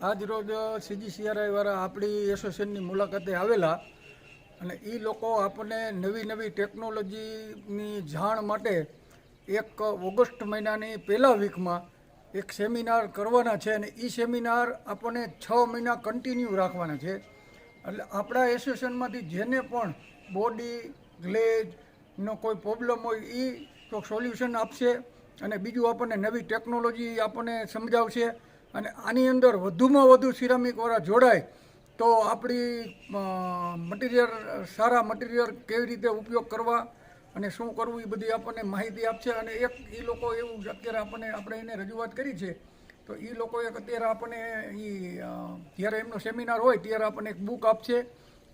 આજ રોજ સીજીસીઆરઆઈ વાળા આપણી એસોસિએશનની મુલાકાતે આવેલા અને એ લોકો આપણને નવી નવી ટેકનોલોજીની જાણ માટે એક ઓગસ્ટ મહિનાની પહેલા વીકમાં એક સેમિનાર કરવાના છે અને એ સેમિનાર આપણને છ મહિના કન્ટિન્યુ રાખવાના છે. એટલે આપણા એસોસિએશનમાંથી જેને પણ બોડી ગ્લેજનો કોઈ પ્રોબ્લેમ હોય એ તો સોલ્યુશન આપશે અને બીજું આપણને નવી ટેકનોલોજી આપણને સમજાવશે. અને આની અંદર વધુમાં વધુ સિરામિકવાળા જોડાય તો આપણી મટીરિયલ સારા મટીરિયલ કેવી રીતે ઉપયોગ કરવા અને શું કરવું એ બધી આપણને માહિતી આપશે અને એક એ લોકો એવું અત્યારે આપણને, આપણે એને રજૂઆત કરી છે, તો એ લોકોએ અત્યારે આપણને એ જ્યારે એમનો સેમિનાર હોય ત્યારે આપણને એક બુક આપશે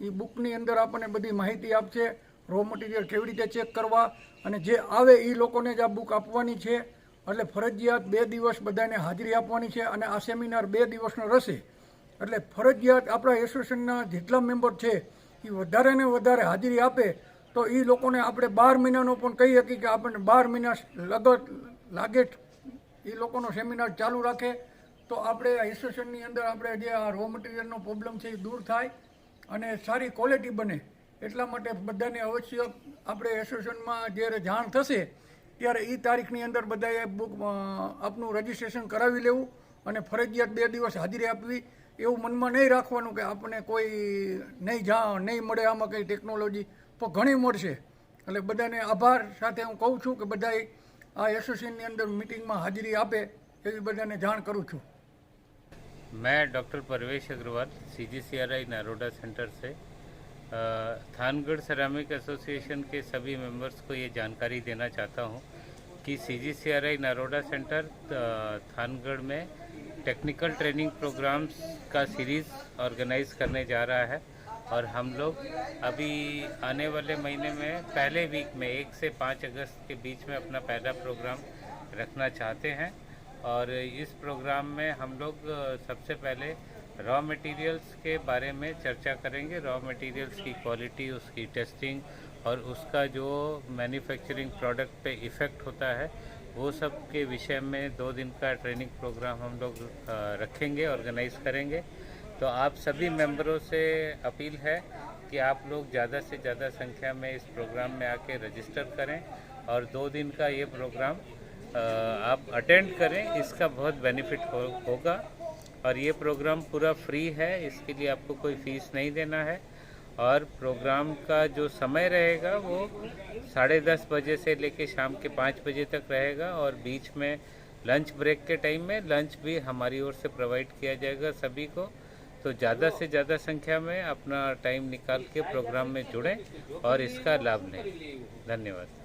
એ બુકની અંદર આપણને બધી માહિતી આપશે રો મટીરિયલ કેવી રીતે ચેક કરવા અને જે આવે એ લોકોને જ આ બુક આપવાની છે એટલે ફરજિયાત બે દિવસ બધાને હાજરી આપવાની છે અને આ સેમિનાર બે દિવસનો રહેશે. એટલે ફરજિયાત આપણા એસોસિએશનના જેટલા મેમ્બર છે, એ વધારે ને વધારે હાજરી આપે તો એ લોકોને આપણે બાર મહિનાનો પણ કહી શકીએ કે આપણને બાર મહિના લગત લાગે એ લોકોનો સેમિનાર ચાલુ રાખે. તો આપણે એસોસિએશનની અંદર આપણે જે આ રો મટીરિયલનો પ્રોબ્લેમ છે એ દૂર થાય અને સારી ક્વોલિટી બને. એટલા માટે બધાને અવશ્ય આપણે એસોસિએશનમાં જ્યારે જાણ થશે ત્યારે એ તારીખની અંદર બધાએ બુક આપનું રજિસ્ટ્રેશન કરાવી લેવું અને ફરજિયાત બે દિવસ હાજરી આપવી એવું મનમાં નહીં રાખવાનું કે આપણને કોઈ નહીં જા નહીં મળે આમાં કંઈ ટેકનોલોજી પણ ઘણી મળશે એટલે બધાને આભાર સાથે હું કહું છું કે બધાએ આ એસોસિએશનની અંદર મિટિંગમાં હાજરી આપે એવી બધાને જાણ કરું છું मैं doctor Parvesh Agarwal C G C R I Naroda centre से अ, थानगढ़ सरामिक एसोसिएशन के सभी मेंबर्स को ये जानकारी देना चाहता हूँ कि C G C R I Naroda centre Thangadh में टेक्निकल ट्रेनिंग प्रोग्राम्स का सीरीज़ ऑर्गेनाइज करने जा रहा है और हम लोग अभी आने वाले महीने में, पहले वीक में, एक से पाँच अगस्त के बीच में अपना पहला प्रोग्राम रखना चाहते हैं और इस प्रोग्राम में हम लोग सबसे पहले रॉ मटेरियल्स के बारे में चर्चा करेंगे। रॉ मटेरियल्स की क्वालिटी उसकी टेस्टिंग और उसका जो मैन्युफैक्चरिंग प्रोडक्ट पे इफ़ेक्ट होता है वो सब के विषय में दो दिन का ट्रेनिंग प्रोग्राम हम लोग रखेंगे ऑर्गेनाइज करेंगे। तो आप सभी मेंबरों से अपील है कि आप लोग ज़्यादा से ज़्यादा संख्या में इस प्रोग्राम में आके रजिस्टर करें और दो दिन का ये प्रोग्राम आप अटेंड करें। इसका बहुत बेनिफिट हो, होगा। और ये प्रोग्राम पूरा फ्री है, इसके लिए आपको कोई फ़ीस नहीं देना है। और प्रोग्राम का जो समय रहेगा वो साढ़े दस बजे से लेके शाम के पाँच बजे तक रहेगा और बीच में लंच ब्रेक के टाइम में लंच भी हमारी ओर से प्रोवाइड किया जाएगा सभी को। तो ज़्यादा से ज़्यादा संख्या में अपना टाइम निकाल के प्रोग्राम में जुड़ें और इसका लाभ लें। धन्यवाद।